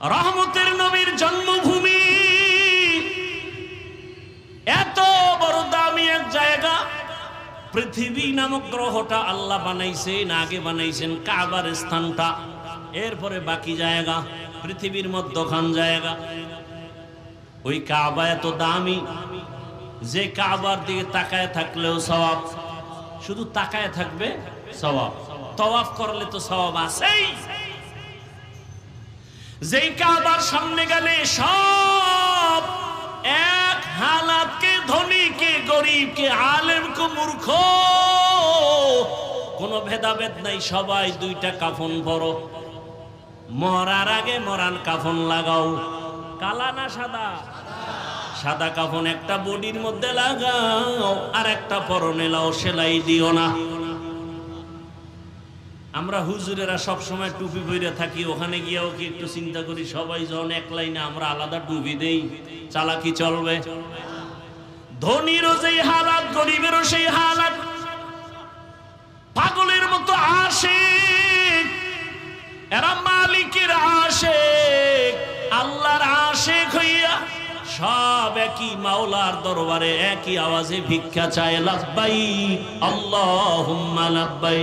রহমতের নবীর জন্মভূমি। এত বড় দামি এক জায়গা। পৃথিবী নামক গ্রহটা আল্লাহ বানাইছেন, আগে বানাইছেন কাবার স্থানটা। এরপরে বাকি জায়গা, পৃথিবীর মধ্যখান জায়গা। ওই কাবা এত দামি, যে কাবার দিকে তাকায় থাকলেও সওয়াব। শুধু তাকায় থাকবে সওয়াব। তওয়াফ করলে তো সওয়াব আছেই। যেই কাবার সামনে গেলে সব এক হালাত কে ধনী হালাতকে ধনীকে গরিবকে আলেমকে মূর্খ। কোনো ভেদাভেদ নাই, সবাই দুইটা কাফন পরো মরার আগে মরান কাফন লাগাও। কালা না সাদা? সাদা কাফন একটা বডির মধ্যে লাগাও, আর একটা পরনে লাও, সেলাই দিও না। আমরা হুজুরেরা সব সময় টুপি পরে থাকি, ওখানে গিয়েও কি একটু চিন্তা করি, সবাই যখন এক লাইনে আমরা আলাদা টুপি দেই, চালাকি চলবে। ধনীরও যেই হালাত, গরিবেরও সেই হালাত। পাগলের মতো আসে এরা মালিকের আশেক। আল্লাহর আশেক হইয়া সব একই মাওলার দরবারে একই আওয়াজে ভিক্ষা চায় লাব্বাই আল্লাহুম্মা লাব্বাই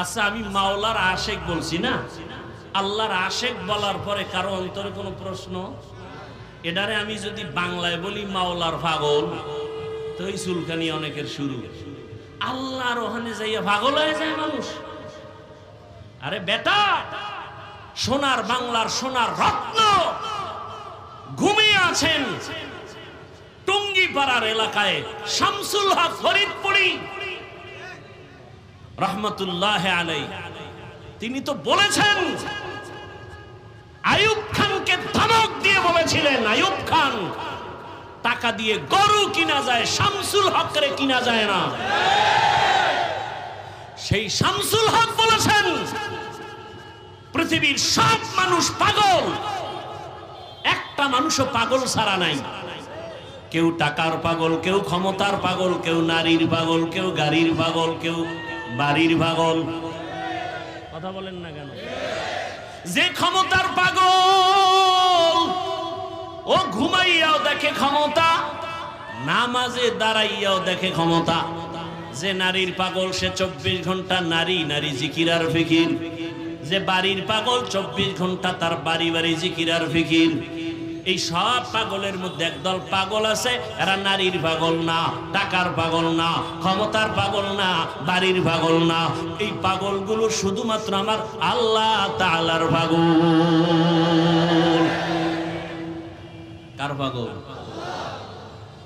আচ্ছা আমি মাওলার আশেক বলছি না? আল্লাহর আশেক বলার পরে কারও অন্তরে কোনো প্রশ্ন? এটারে আমি যদি বাংলায় বলি মাওলার পাগল, তো এই চুলকানি অনেকের শুরু। আল্লাহর ওখানে যাইয়া পাগল হয়ে যায় মানুষ। আরে বেটা, সোনার বাংলার সোনার রত্ন ঘুমিয়ে আছেন। টঙ্গিপাড়ার এলাকায় শামসুল হক ফরিদপুরি রহমতুল্লাহ আলাই তিনি তো বলেছেন, আয়ুব খানকে ধমক দিয়ে বলেছিলেন, আয়ুব খান, টাকা দিয়ে গরু কিনা যায়, শামসুল হকরে কিনা যায় না। সেই শামসুল হক বলেছেন, পৃথিবীর সব মানুষ পাগল, একটা মানুষও পাগল ছাড়া নাই। কেউ টাকার পাগল, কেউ ক্ষমতার পাগল, কেউ নারীর পাগল, কেউ গাড়ির পাগল, কেউ বাড়ির পাগল কথা বলেন না কেন? যে ক্ষমতার পাগল ও ঘুমাইয়াও দেখে ক্ষমতা নামাজে দাঁড়াইয়াও দেখে ক্ষমতা। যে নারীর পাগল সে চব্বিশ ঘণ্টা নারী নারী জিকিরার ফিকির। যে বাড়ির পাগল চব্বিশ ঘণ্টা তার বাড়ি বাড়ি জিকিরার ফিকির। এই সব পাগলের মধ্যে একদল পাগল আছে, এরা নারীর পাগল না, টাকার পাগল না, ক্ষমতার পাগল না, বাড়ির পাগল না। এই পাগলগুলো শুধুমাত্র আমার আল্লাহ তালার পাগল। কার পাগল?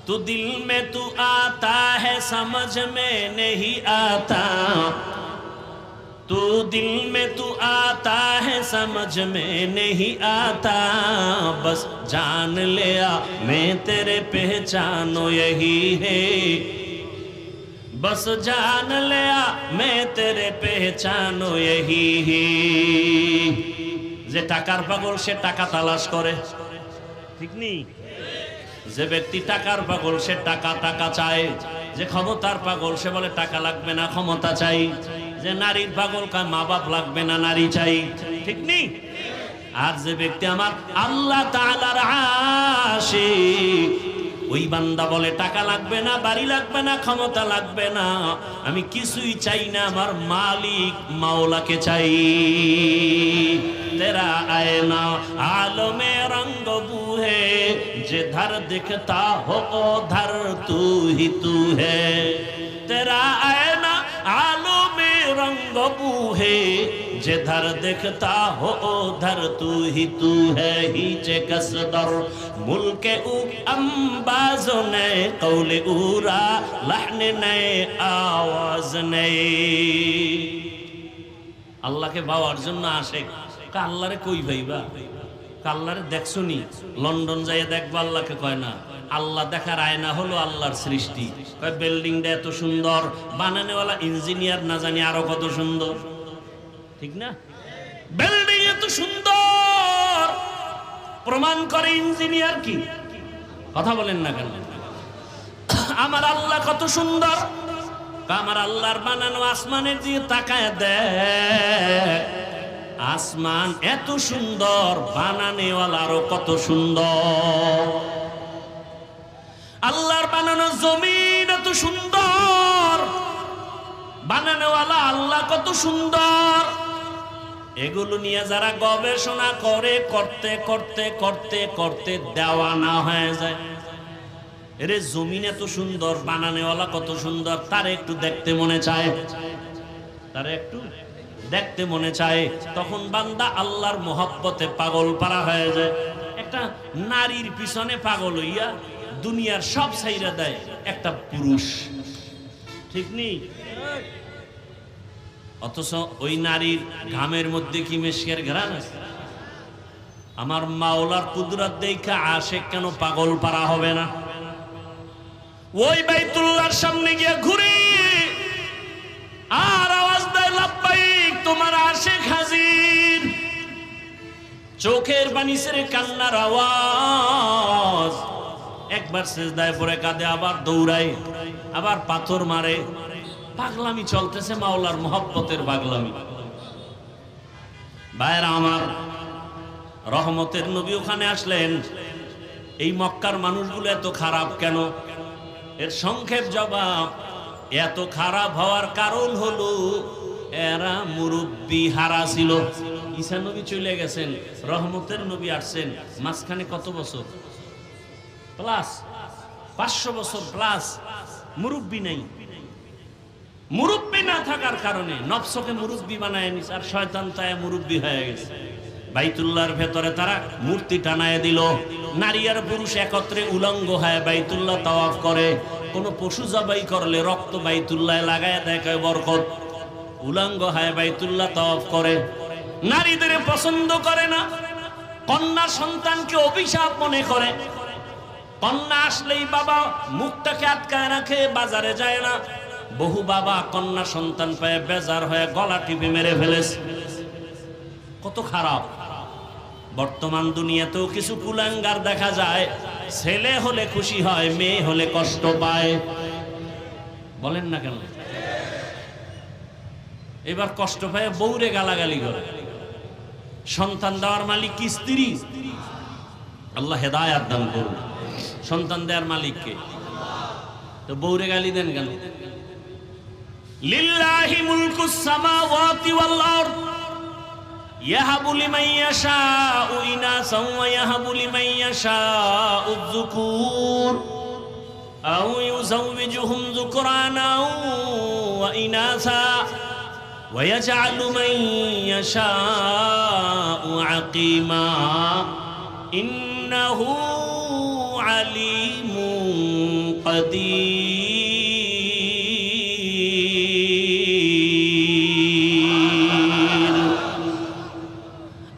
তু দিল মে তু আতা হে, সমঝ মে নেই আতা। তু দিল মে তু আতা समझ में नहीं आता बस जान लिया मैं तेरे पहचानो यही है बस जान लिया मैं तेरे पहचानो यही है যে টাকার পাগল সে টাকা তালাশ করে ঠিক নেই যে ব্যক্তি টাকার পাগল সে টাকা টাকা চায় যে ক্ষমতার পাগল সে বলে টাকা লাগবে না ক্ষমতা চাই যে নারীর পাগল কায় মা বাপ লাগবে না নারী চাই ঠিক নেই? আর যে ব্যক্তি আমার আল্লাহ আসে ওই বান্দা বলে, টাকা লাগবে না, বাড়ি লাগবে না, ক্ষমতা লাগবে না। আমি কিছুই চাই না, আমার মালিক মাওলাকে চাই। তেরা আয় না, আলমে রঙ্গ বুহে, যে ধর দেখতা হো ধর তু হি তু হে। তেরা আয় না, আলো रंग बूहे जिधर दिखता हो उधर तू ही तू है ही चे कसदर मुल्क उ अंबाज ने कौल उरा लहन ने आवाज ने আল্লাহকে পাওয়ার জন্য আসে কা আল্লাহরে কই ভাইবা আল্লাহরে দেখছ নি লন্ডন যাইয়ে দেখব আল্লাহকে কয় না। আল্লাহ দেখার আয়না হলো আল্লাহর সৃষ্টি। বিল্ডিংটা এত সুন্দর, বানানেওয়ালা ইঞ্জিনিয়ার না জানি আরও কত সুন্দর। ঠিক না? বিল্ডিং এত সুন্দর, প্রমাণ করে ইঞ্জিনিয়ার কি? কথা বলেন না কেন? আমার আল্লাহ কত সুন্দর আমার আল্লাহর বানানো আসমানের দিয়ে তাকায় দেয় আসমান এত সুন্দর, বানানেওয়ালারও কত সুন্দর। আল্লাহর বানানো জমিন এত সুন্দর, বানানোওয়ালা আল্লাহ কত সুন্দর। এগুলো নিয়ে যারা গবেষণা করে, করতে করতে করতে করতে দেওয়ানা হয়ে যায়। এরে জমিন এত সুন্দর, বানানেওয়ালা কত সুন্দর, তার একটু দেখতে মনে চায়। তার একটু দেখতে মনে চায়, তখন বান্দা আল্লাহর মোহব্বতে পাগল পারা হয়ে যায়। একটা নারীর পিছনে পাগল হইয়া দুনিয়ার সব সাইরা দেয়, একটা পুরুষ। ঠিক নেই অথচ ওই নারীর ঘামের মধ্যে কি মেশকের ঘ্রাণ আছে? আমার মাওলার কুদরত দেখা আসে কেন পাগল পারা হবে না? ওই বাইতুল্লাহর সামনে গিয়ে ঘুরে লাব্বাইক তোমার আশেক হাজির চোখের পানি সেরে কান্নার আওয়াজ। একবার সেজদায় পরে কাঁদে, আবার দৌড়ায়, আবার পাথর মারে। পাগলামি চলতেছে মাওলার মহব্বতের পাগলামি। ভাইরা আমার, রহমতের নবী ওখানে আসলেন। এই মক্কার মানুষগুলো এত খারাপ কেন? এর সংক্ষেপ জবাব, এত খারাপ হওয়ার কারণ হলো এরা মুরব্বী হারা ছিল। ঈসা নবী চলে গেছেন, রহমতের নবী আসছেন। মাঝখানে কত বছর? প্লাস, পাঁচশো বছর প্লাস। মুরব্বী নেই। মুরব্বী না থাকার কারণে বানায় নিস আর শয়তান হয়ে গেছে। বাইতুল্লাহর ভেতরে তারা মূর্তি টানায় দিল। নারী আর পুরুষ একত্রে উলঙ্গ হয় বাইতুল্লাহ তাওয়াফ করে। কোন পশু জবাই করলে রক্ত বাইতুল্লাহ লাগায় দেখায় বরকত। উলঙ্গ হায় বাইতুল্লাহ তাওয়াফ করে। নারীদের পছন্দ করে না। কন্যা সন্তানকে অভিশাপ মনে করে। কন্যা আসলেই বাবা মুখটাকে আটকায় রাখে, বাজারে যায় না। বহু বাবা কন্যা সন্তান পেয়ে, বেজার হয়ে গলা টিপে মেরে ফেলেছে। কত খারাপ। বর্তমান দুনিয়াতেও কিছু কুলাঙ্গার দেখা যায়, ছেলে হলে খুশি হয়, মেয়ে হলে কষ্ট পায়। বলেন না কেন? এবার কষ্ট পায় বৌরে গালাগালি করে। সন্তান দেওয়ার মালিক কি স্ত্রী? আল্লাহ হেদায়াত দান করুন। সন্তান দেওয়ার মালিককে তো বৌরে গালি দেন কেন? লিল্লাহি মুলকুস সামাওয়াতি ওয়াল আরদ, ইয়াহাবু লিমান ইয়াশাউ ইনাসাও ওয়া ইয়াহাবু লিমান ইয়াশাউ যুকুর, আও ইউজাউজুহুম যুকরানা ওয়া ইনাসা। ويجعل من يشاء عقيما إنه عليم قدير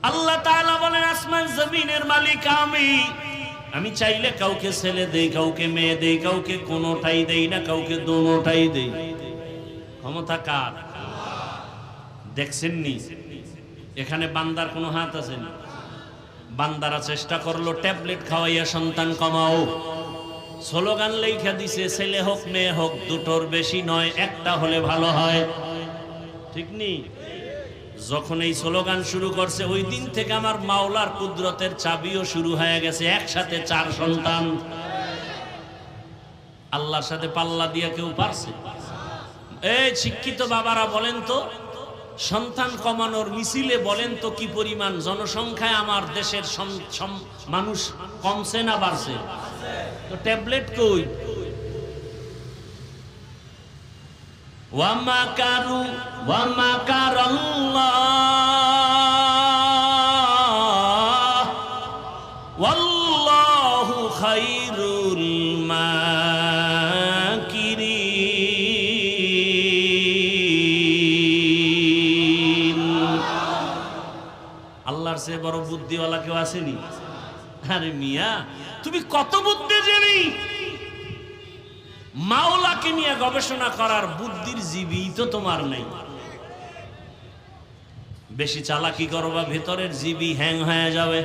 আল্লাহ তাআলা বলেন আসমান জমিনের মালিক আমি আমি চাইলে কাউকে ছেলে দেই কাউকে মেয়ে দেই কাউকে কোনোটাই দেই না কাউকে দোনোটাই দেই ক্ষমতা কার দেখছেন নি এখানে বান্দার কোনো হাত আছে না? বান্দারা চেষ্টা করল, ট্যাবলেট খাওয়াইয়া সন্তান কমাও। স্লোগান লেখা দিছে, ছেলে হোক, মেয়ে হোক, দুটোর বেশি নয়, একটা হলে ভালো হয়। ঠিক নেই যখন এই স্লোগান শুরু করছে, ওই দিন থেকে আমার মাওলার কুদরতের চাবিও শুরু হয়ে গেছে, একসাথে চার সন্তান। আল্লাহর সাথে পাল্লা দিয়া কেউ পারছে? এই শিক্ষিত বাবারা বলেন তো সন্তান কমানোর মিছিলে বলেন তো কি পরিমাণ? জনসংখ্যায় আমার দেশের মানুষ কমছে না বাড়ছে? তো ট্যাবলেট কই? ওয়ামাকারু ওয়ামাকার আল্লাহ তোমার সে বড় বুদ্ধিওয়ালা কেউ আসেনি? আরে মিয়া, তুমি কত বুদ্ধি জেনি মাওলাকে নিয়ে গবেষণা করার বুদ্ধির জীবী তো তোমার নেই। বেশি চালাকি করো বা ভেতরের জীবী হ্যাং হয়ে যাবে।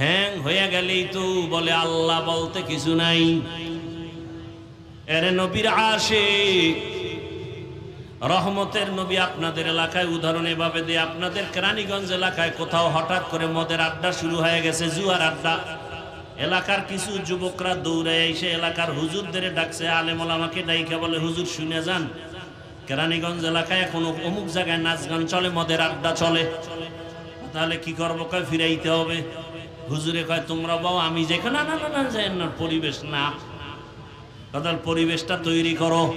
হ্যাং হয়ে গেলেই তো বলে আল্লাহ বলতে কিছু নাই। এরে নবীর আশেখ রহমতের নবী আপনাদের এলাকায় উদাহরণ এভাবে দিয়ে, আপনাদের কেরানীগঞ্জ এলাকায় কোথাও হঠাৎ করে মদের আড্ডা শুরু হয়ে গেছে, জুয়ার আড্ডা। এলাকার কিছু যুবকরা দৌড়ে এসে এলাকার হুজুরদের ডাকছে আলেমল আমাকে ডাইকা বলে, হুজুর, শুনে যান। কেরানীগঞ্জ এলাকায় এখন অমুক জায়গায় নাচ গান চলে, মদের আড্ডা চলে। তাহলে কি করব? কয়, ফিরাইতে হবে। হুজুরে কয়, তোমরা বাও আমি যেখানে না না না যাই না পরিবেশ না। তাদের পরিবেশটা তৈরি করো।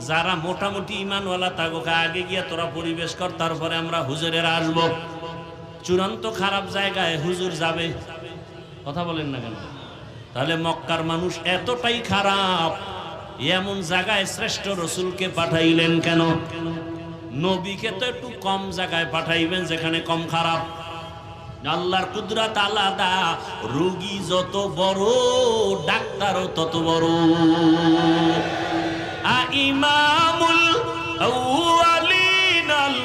যারা মোটামুটি ইমানওয়ালা তাগোকে আগে গিয়া তোরা পরিবেশ কর, তারপরে আমরা হুজুরের আসব। চূড়ান্ত খারাপ জায়গায় হুজুর যাবে। কথা বলেন না কেন? তাহলে মক্কার মানুষ এতটাই খারাপ, এমন জায়গায় শ্রেষ্ঠ রসুলকে পাঠাইলেন কেন? নবীকে তো একটু কম জায়গায় পাঠাইবেন, যেখানে কম খারাপ। আল্লাহর কুদরাত আলাদা, রোগী যত বড়, ডাক্তারও তত বড়। ইমামুল আউয়ালিন আল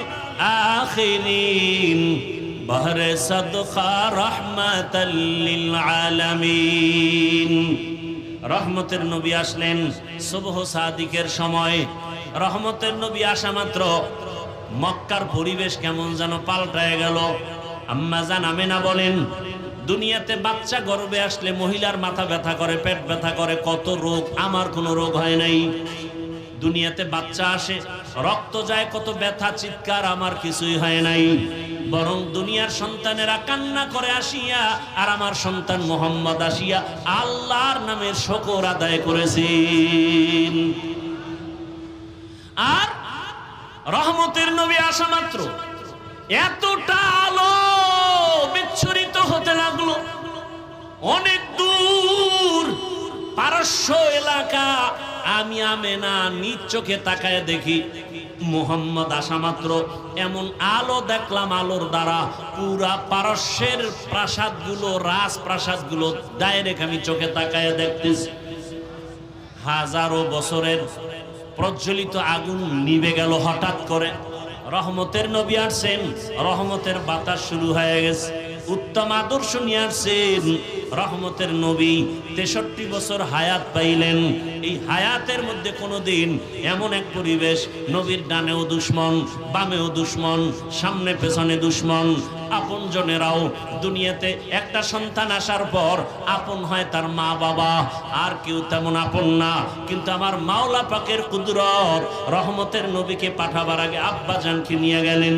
আখিরিন বহরে সদকা রহমাতাল লিল আলামিন রহমতের নবী আসলেন শুভ সাদিকের সময়। রহমতের নবী আসা মাত্র। মক্কার পরিবেশ কেমন যেন পাল্টায় গেল। আম্মা জান আমেনা বলেন, দুনিয়াতে বাচ্চা গর্বে আসলে মহিলার মাথা ব্যথা করে, পেট ব্যথা করে, কত রোগ? আমার কোনো রোগ হয় নাই। দুনিয়াতে বাচ্চা আসে, রক্ত যায়, কত ব্যথা, চিৎকার, আমার কিছুই হয় নাই। বরং দুনিয়ার সন্তানেরা কান্না করে আসিয়া, আর আমার সন্তান মোহাম্মদ আসিয়া আল্লাহর নামের শকর আদায় করেছেন। আর রহমতের নবী আসা মাত্র। এতটা আলো বিচ্ছুরিত হতে লাগল। অনেক দূর পারস্য এলাকা আমি আমেনা নিজ চোখে তাকায় দেখি মোহাম্মদ আসা মাত্র। এমন আলো দেখলাম আলোর দ্বারা পুরা পারস্যের প্রাসাদগুলো, রাজপ্রাসাদগুলো ডাইরেক্ট আমি চোখে তাকায় দেখতেছি। হাজারো বছরের প্রজ্বলিত আগুন নিভে গেল হঠাৎ করে। রহমতের নবী আসছেন, রহমতের বাতাস শুরু হয়ে গেছে। উত্তম আদর্শ নিয়ে আসছেন রহমতের নবী তেষট্টি বছর হায়াত পাইলেন। এই হায়াতের মধ্যে কোনো দিন এমন এক পরিবেশ, নবীর ডানেও দুশ্মন, বামেও দুশ্মন, সামনে পেছনে দুশ্মন, আপন জনেরাও দুনিয়াতে একটা সন্তান আসার পর আপন হয় তার মা বাবা, আর কেউ তেমন আপন না। কিন্তু আমার মাওলা পাকের কুদরত রহমতের নবীকে পাঠাবার আগে আব্বা জানকে নিয়ে গেলেন।